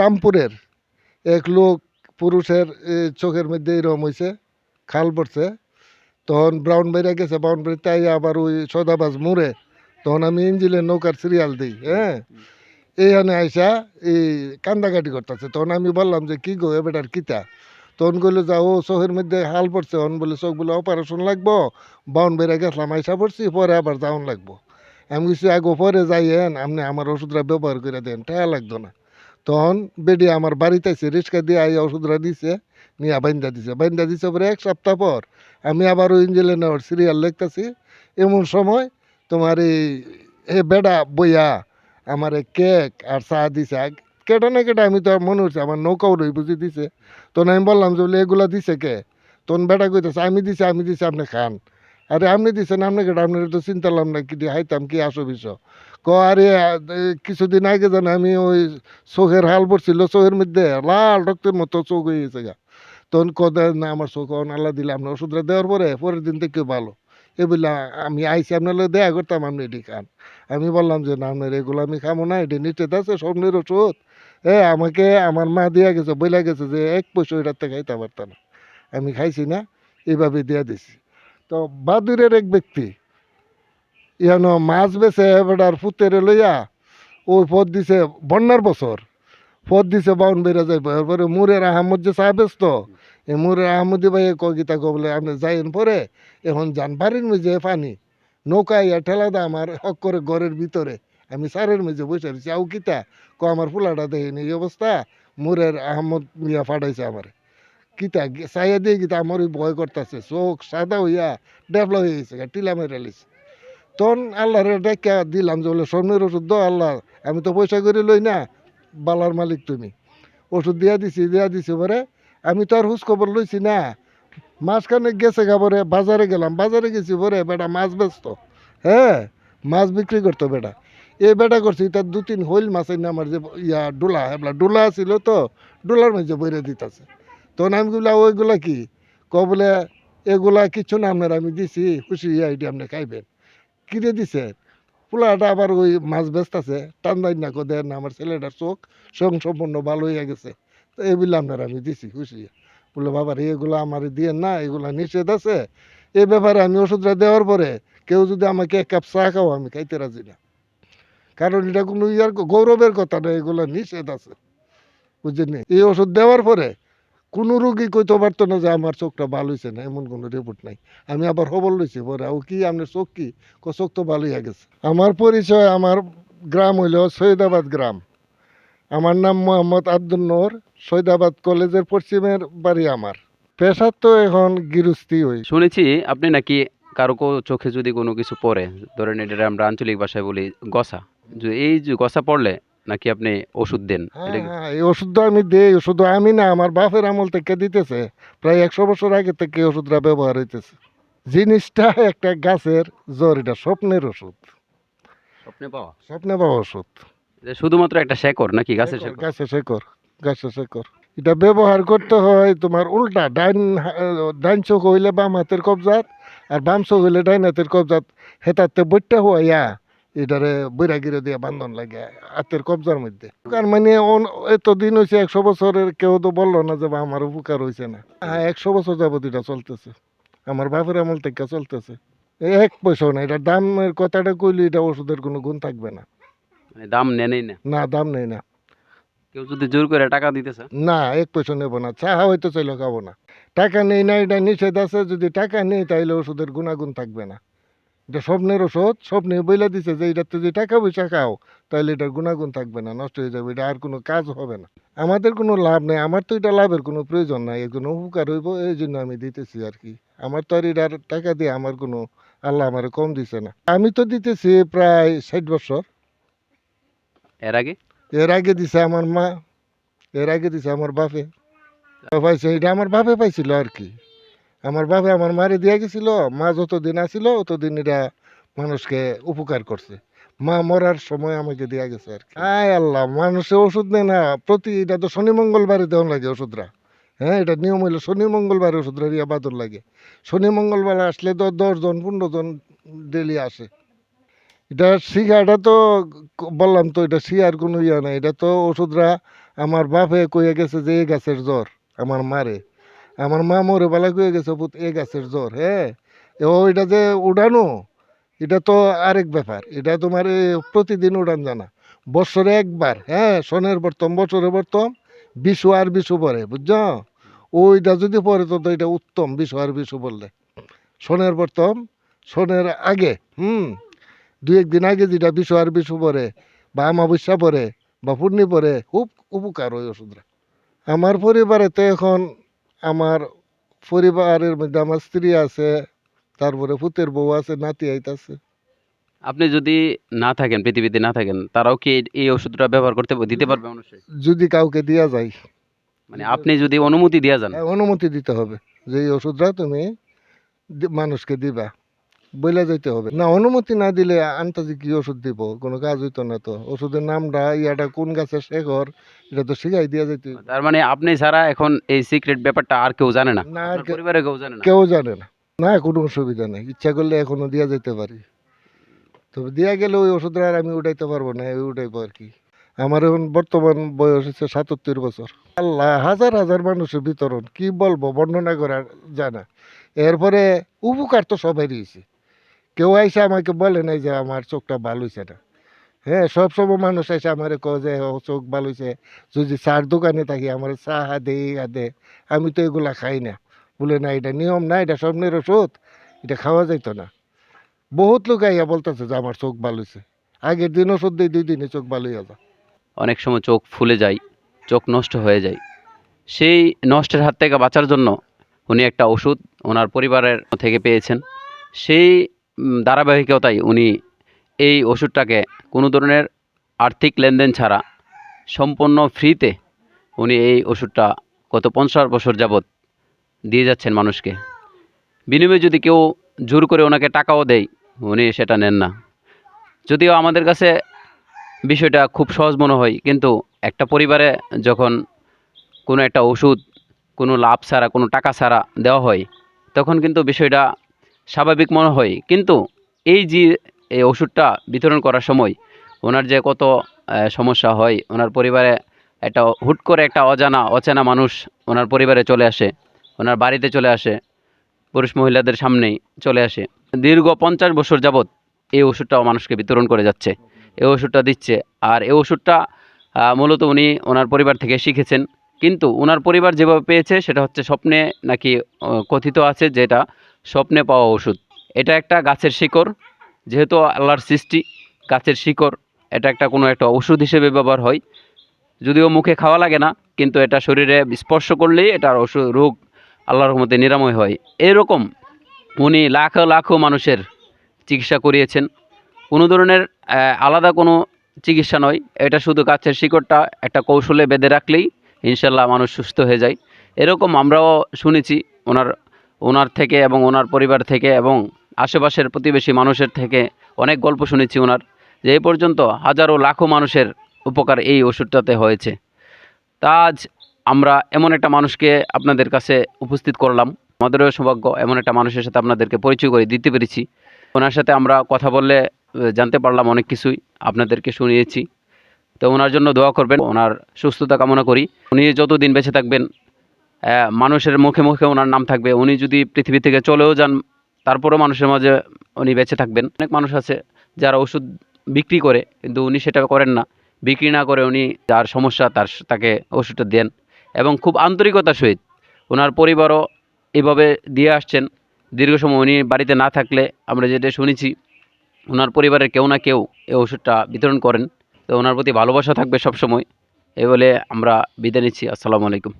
রামপুরের এক লোক পুরুষের চোখের মধ্যে এরকম হয়েছে খাল পড়ছে। তখন ব্রাউন বাইরে গেছে, ব্রাউন বাইরে তাই আবার ওই সদাবাজ মুড়ে তখন আমি ইঞ্জিনের নৌকার সিরিয়াল দিই হ্যাঁ? এইখানে আইসা এই কান্দাকাটি করতেছে। তখন আমি বললাম যে, কি গো এবার কিতা? তখন কইলো, যা, ও চোখের মধ্যে হাল পড়ছে। তখন বলে চোখ বলে অপারেশন লাগবো বাউন বেড়ে গেছিলাম, আইসা পড়ছি, পরে আবার যাওন লাগবো। আমি কিছু আগে পরে যাইয়েন আপনি আমার ওষুধরা ব্যবহার করে দেন টাকা লাগতো না। তখন বেডি আমার বাড়িতে আছে রিক্সা দিয়ে আই ওষুধটা দিছে, নিয়ে বাইন্দা দিছে। বাইন্দা দিছে পরে এক সপ্তাহ পর আমি আবার ওই ইঞ্জিলে নেওয়ার সিরিয়াল লিখতেছি এমন সময় তোমার এই, এ বেডা বইয়া আমার কেক আর চা দিছে। কেটা না কেটা আমি তো মনে হচ্ছে, আমার নৌকাও রই বুঝি দিছে। তখন আমি বললাম যে বলে, এগুলা দিছে কে? তখন বেটা কইতেছে, আমি দিছি আমি দিছি, আপনি খান। আরে আপনি আপনি কেটা আপনার তো চিন্তা করলাম না, কি দিয়ে হাইতাম, কি আসো বিষ ক, আরে কিছুদিন আগে জানো আমি ওই চোখের হাল পড়ছিল, চোখের মধ্যে লাল রক্তের মতো চোখ হয়ে গেছে গা। তখন কদ না, আমার চোখ আল্লাহ দিলে আপনার ওষুধটা দেওয়ার পরে, পরের দিন থেকে ভালো। এ বললা, আমি আইসি আপনার দেখা করতাম আপনি এটি খান। আমি বললাম যে, না, আপনার এগুলো আমি খামো না, এটি নিচে আছে, স্বপ্নের ওষুধ। এ, আমাকে, আমার মা দিয়া গেছে, বইলা গেছে যে, এক পয়সা ওইটার থেকে খাইতে পারতাম না। আমি খাইছি না এইভাবে দিয়া দিছি। তো বাদুরের এক ব্যক্তি, ইয়ানো মাছ বেছে এবার ফুতেরে লইয়া ওই পথ দিছে বন্যার বছর। পথ দিছে বাউন বেড়ে যাইব। এরপরে মুরের আহমদ যে চা ব্যস্ত, এই মুরের আহমদি ভাই কগিতা কবলে আপনি যাইন পরে এখন যান বাড়ির মেঝে পানি, নৌকা ইয়া ঠেলা দা আমার হক করে ঘরের ভিতরে। আমি সারের মেঝে বসে রয়েছি আউ কিতা ক আমার ফুলাটা দেখিনি এই অবস্থা? মুরের আহমদ মিয়া ফাটাইছে আমার। কিতা, চাইয়া দিয়ে কিতা আমার ভয় করতেছে। চোখ সাদা হইয়া ডেভেলপ হয়ে গেছে টিলা মেরে লিছে তখন আল্লাহরে ডেকা দিলাম যে বলে স্বর্ণের ওষুধ দাও, আল্লাহ, আমি তো পয়সা করে লই না, বালার মালিক তুমি। ওষুধ দিয়া দিছি দিয়া দিছি পরে আমি তো আর হুস খবর লইছি না। মাঝখানে গেছে খাবারে বাজারে গেলাম। বাজারে গেছি পরে বেটা মাছ বেচতো। হ্যাঁ মাছ বিক্রি করতো বেটা। এ বেটা করছি তার দু তিন হইল মাছ এনে আমার যে ইয়া, ডোলা এবলা ডোলা ছিল তো, ডোলার মাঝে বইরে দিতেছে। তখন আমি বললাম ওইগুলা কি? ক বলে, এগুলা কিছু না আপনার, আমি দিছি, খুশি আইডি আপনি খাইবেন। কিনে দিছে? পোলাটা আবার ওই মাছ বেচতেছে টান্দাই না কোদে না, আমার ছেলেটার চোখ সং সম্পূর্ণ ভালো হয়ে গেছে। তো বললে আপনার, আমি দিছি, খুশি। বলে, বাবা এগুলো আমার দিয়ে না, এগুলা নিষেধ আছে। এই ব্যাপারে আমি ওষুধটা দেওয়ার পরে কেউ যদি আমাকে এক কাপ চা খাও আমি খাইতে রাজি না। কারণ এটা কোনো ইয়ার গৌরবের কথা না, এগুলো নিষেধ আছে। বুঝছেন এই ওষুধ দেওয়ার পরে কোনো রোগী কইতে পারতো না যে আমার চোখটা ভালো হয়েছে না, এমন কোনো রিপোর্ট নাই। আমি আবার খবর লইছি, পরে ও কি আপনার চোখ কি? ক চোখ তো ভালোই হয়ে গেছে। আমার পরিচয় আমার গ্রাম হইল সৈয়দাবাদ গ্রাম। আমার নাম মোহাম্মদ আব্দুল নূর, সৈয়দাবাদ কলেজের পশ্চিমের বাড়ি আমার। পেশার তো এখন গৃহস্থী হই। শুনেছি, আপনি নাকি কারও চোখে যদি কোনো কিছু পড়ে, ধরেন এটা আমরা আঞ্চলিক ভাষায় বলি গসা। এই যে গসা পড়লে নাকি আপনি ওষুধ দেন? হ্যাঁ হ্যাঁ এই ওষুধটা আমি দেই শুধু আমি না আমার বাপের আমল থেকে দিতেছে। প্রায় একশো বছর আগে থেকে ওষুধটা ব্যবহার হইতেছে। জিনিসটা একটা গাছের জ্বর এটা স্বপ্নের ওষুধ। স্বপ্নে পাওয়া? স্বপ্নে পাওয়া ওষুধ। শুধুমাত্র একটা শেকড় নাকি গাছের শেকড়, শেকড়? গাছের শেকড় গাছের শেকড়। এটা ব্যবহার করতে হয় তোমার উল্টা ডাইন ডাইন চোখ হইলে বাম হাতের কবজাত আর বাম চোখ হইলে ডাইন হাতের কবজাত। হেতাতে বইটা হইয়া এটারে বৈরাগিরে দিয়ে বান্ধন লাগে হাতের কবজার মধ্যে। উপকার মানে এতদিন হয়েছে একশো বছরের কেউ তো বলল না যে আমার উপকার হয়েছে না। হ্যাঁ একশো বছর যাবত এটা চলতেছে। আমার বাপের আমল থেকে চলতেছে। এক পয়সাও না এটা দামের কথাটা কইলে এটা ওষুধের কোনো গুণ থাকবে না। মানে দাম নেনই না? না দাম নেই না। কেউ যদি জোর করে টাকা দিতেছে? না এক পয়সা নেব না। চা হয়তো চাইলে খাব না। টাকা নেই না এটা নিষেধ আছে। যদি টাকা নেই তাইলে ওষুধের গুণাগুণ থাকবে না। এটা স্বপ্নের ওষুধ স্বপ্নে বইলা দিছে যে এটাতে যদি টাকা পয়সা খাও তাহলে এটার গুণাগুণ থাকবে না নষ্ট হয়ে যাবে এটা আর কোনো কাজ হবে না। আমাদের কোনো লাভ নেই আমার তো এটা লাভের কোনো প্রয়োজন নাই এর কোনো উপকার হইব এই জন্য আমি দিতেছি আর কি। আমার তো আর এটার টাকা দিয়ে আমার কোনো আল্লাহ আমার কম দিছে না। আমি তো দিতেছি প্রায় ষাট বছর। এর আগে? এর আগে দিছে আমার মা এর আগে দিছে আমার বাপে। পাইছে এটা আমার বাপে পাইছিল আর কি। আমার বাপে আমার মারে দিয়া গেছিল, মা যতদিন আসিল ততদিন এটা মানুষকে উপকার করছে। মা মরার সময় আমাকে দেয়া গেছে আর কি। আয় আল্লাহ, মানুষে ওষুধ নেয় না, প্রতি এটা তো শনি মঙ্গলবারে দেওয়া লাগে ওষুধরা। হ্যাঁ এটা নিয়ম হইল শনি মঙ্গলবারে ওষুধরা দিয়া বাদর লাগে। শনি মঙ্গলবার আসলে তো দশজন পনেরো জন ডেলি আসে। এটা শিখা এটা তো, বললাম তো, এটা শিয়ার কোনো ইয়ে নাই। এটা তো ওষুধরা আমার বাপে কয়ে গেছে যে, এই গাছের জ্বর আমার মারে। আমার মা মরে বেলা কয়ে গেছে পুত এ গাছের জ্বর হ্যাঁ? ওইটা যে উড়ানো, এটা তো আরেক ব্যাপার। এটা তোমার প্রতিদিন উড়ান জানা। বছরে একবার হ্যাঁ? সনের বর্তম বছরে বর্তম বিশু আর বিশু পরে, বুঝছ? ওইটা যদি পরে তো এটা উত্তম বিশু আর বিশু বললে। সনের বর্তম সনের আগে, হুম? দু একদিন আগে যেটা বিশু আর বিশু পরে, বা আমাবস্যা পরে, বা পূর্ণি পরে, খুব উপকার ওই ওষুধরা। আমার পরিবারেতে এখন আমার পরিবারের মধ্যে আমার স্ত্রী আছে তারপরে পুতের বউ আছে নাতি আইতাছে। আপনি যদি না থাকেন পৃথিবীতে না থাকেন তারাও কি এই- ওষুধটা ব্যবহার করতে দিতে পারবে মানুষের যদি কাউকে দেওয়া যায়। মানে আপনি যদি অনুমতি দেওয়া যান? হ্যাঁ, অনুমতি দিতে হবে যে এই ওষুধটা তুমি মানুষকে দিবা। বইলা যাইতে হবে। না অনুমতি না দিলে আন্তাজি কি ওষুধ দিব? কোনো কাজ হইতো না তো। ওষুধের নামটা ইয়াটা কোন গাছের শেখর এটা তো শিখাই দিয়া যাইতে তার মানে আপনি ছাড়া এখন এই সিক্রেট ব্যাপারটা আর কেউ জানে না? না আর পরিবারে কেউ জানে না? কেউ জানে না। না কোনো অসুবিধা নেই। ইচ্ছা করলে এখনও দিয়া যেতে পারি। তবে দিয়া গেলে ওই ওষুধটা আর আমি উঠাইতে পারব না উঠাইবো আর কি। আমার এখন বর্তমান বয়স হচ্ছে সাতাত্তর বছর। আল্লাহ হাজার হাজার মানুষের বিতরণ কি বলব বর্ণনা করা যায় না। এরপরে উপকার তো সবাই দিয়েছে কেউ আইসে আমাকে বলে নাই যে আমার চোখটা ভালো হয়েছে না। হ্যাঁ সব সময় মানুষ এসে আমার কয় যে, ও, চোখ ভালো হয়েছে যদি চার দোকানে থাকি, আমার চা দে, ইয়া দে। আমি তো এগুলা খাই না। বলে, না, এটা নিয়ম না, এটা স্বপ্নের ওষুধ। এটা খাওয়া যাইতো না। বহুত লোক আইয়া বলতেছে যে, আমার চোখ ভালো হয়েছে আগের দিন ওষুধ দিই, দুই দিনে চোখ ভালো হয়ে অনেক সময় চোখ ফুলে যায়, চোখ নষ্ট হয়ে যায়। সেই নষ্টের হাত থেকে বাঁচার জন্য উনি একটা ওষুধ ওনার পরিবারের থেকে পেয়েছেন। সেই ধারাবাহিকতায় উনি এই ওষুধটাকে কোনো ধরনের আর্থিক লেনদেন ছাড়া সম্পূর্ণ ফ্রিতে উনি এই ওষুধটা গত পঞ্চাশ বছর যাবৎ দিয়ে যাচ্ছেন মানুষকে। বিনিময়ে যদি কেউ জোর করে ওনাকে টাকাও দেয়, উনি সেটা নেন না। যদিও আমাদের কাছে বিষয়টা খুব সহজ মনে হয়, কিন্তু একটা পরিবারে যখন কোনো একটা ওষুধ, কোনো লাভ ছাড়া, কোনো টাকা ছাড়া দেওয়া হয়, তখন কিন্তু বিষয়টা স্বাভাবিক মনে হয়। কিন্তু এই যে, এই ওষুধটা বিতরণ করার সময় ওনার যে কত সমস্যা হয়, ওনার পরিবারে একটা হুট করে একটা অজানা, অচেনা মানুষ ওনার পরিবারে চলে আসে, ওনার বাড়িতে চলে আসে, পুরুষ মহিলাদের সামনেই চলে আসে। দীর্ঘ পঞ্চাশ বছর যাবৎ এই ওষুধটাও মানুষকে বিতরণ করে যাচ্ছে, এই ওষুধটা দিচ্ছে। আর এই ওষুধটা মূলত উনি ওনার পরিবার থেকে শিখেছেন। কিন্তু ওনার পরিবার যেভাবে পেয়েছে সেটা হচ্ছে স্বপ্নে নাকি কথিত আছে যেটা স্বপ্নে পাওয়া ওষুধ। এটা একটা গাছের শিকড়, যেহেতু আল্লাহর সৃষ্টি, গাছের শিকড়, এটা একটা কোনো একটা ওষুধ হিসেবে ব্যবহার হয়। যদিও মুখে খাওয়া লাগে না, কিন্তু এটা শরীরে স্পর্শ করলেই এটার ওষুধ, রোগ আল্লাহর রহমতে নিরাময় হয়। এরকম উনি লাখ লাখো মানুষের চিকিৎসা করিয়েছেন। কোনো ধরনের আলাদা কোনো চিকিৎসা নয়। এটা শুধু গাছের শিকড়টা একটা কৌশলে বেঁধে রাখলেই ইনশাল্লাহ মানুষ সুস্থ হয়ে যায়। এরকম আমরাও শুনেছি, ওনার ওনার থেকে এবং ওনার পরিবার থেকে এবং আশেপাশের প্রতিবেশী মানুষের থেকে অনেক গল্প শুনেছি ওনার, যে এই পর্যন্ত হাজারো লাখো মানুষের উপকার এই ওষুধটাতে হয়েছে। তা আজ আমরা এমন একটা মানুষকে আপনাদের কাছে উপস্থিত করলাম। আমাদেরও সৌভাগ্য এমন একটা মানুষের সাথে আপনাদেরকে পরিচয় করে দিতে পেরেছি। ওনার সাথে আমরা কথা বললে জানতে পারলাম অনেক কিছুই আপনাদেরকে শুনিয়েছি। তো ওনার জন্য দোয়া করবেন, ওনার সুস্থতা কামনা করি। উনি যতদিন বেঁচে থাকবেন মানুষের মুখে মুখে ওনার নাম থাকবে। উনি যদি পৃথিবী থেকে চলেও যান, তারপরেও মানুষের মাঝে উনি বেঁচে থাকবেন। অনেক মানুষ আছে যারা ওষুধ বিক্রি করে, কিন্তু উনি সেটা করেন না। বিক্রি না করে উনি যার সমস্যা, তার তাকে ওষুধটা দেন। এবং খুব আন্তরিকতার সহিত ওনার পরিবারও এভাবে দিয়ে আসছেন। দীর্ঘ সময় উনি বাড়িতে না থাকলে আমরা যেটা শুনেছি, ওনার পরিবারের কেউ না কেউ এই ওষুধটা বিতরণ করেন। তো ওনার প্রতি ভালোবাসা থাকবে সবসময়। এই বলে আমরা বিদায় নিচ্ছি। আসসালামু আলাইকুম।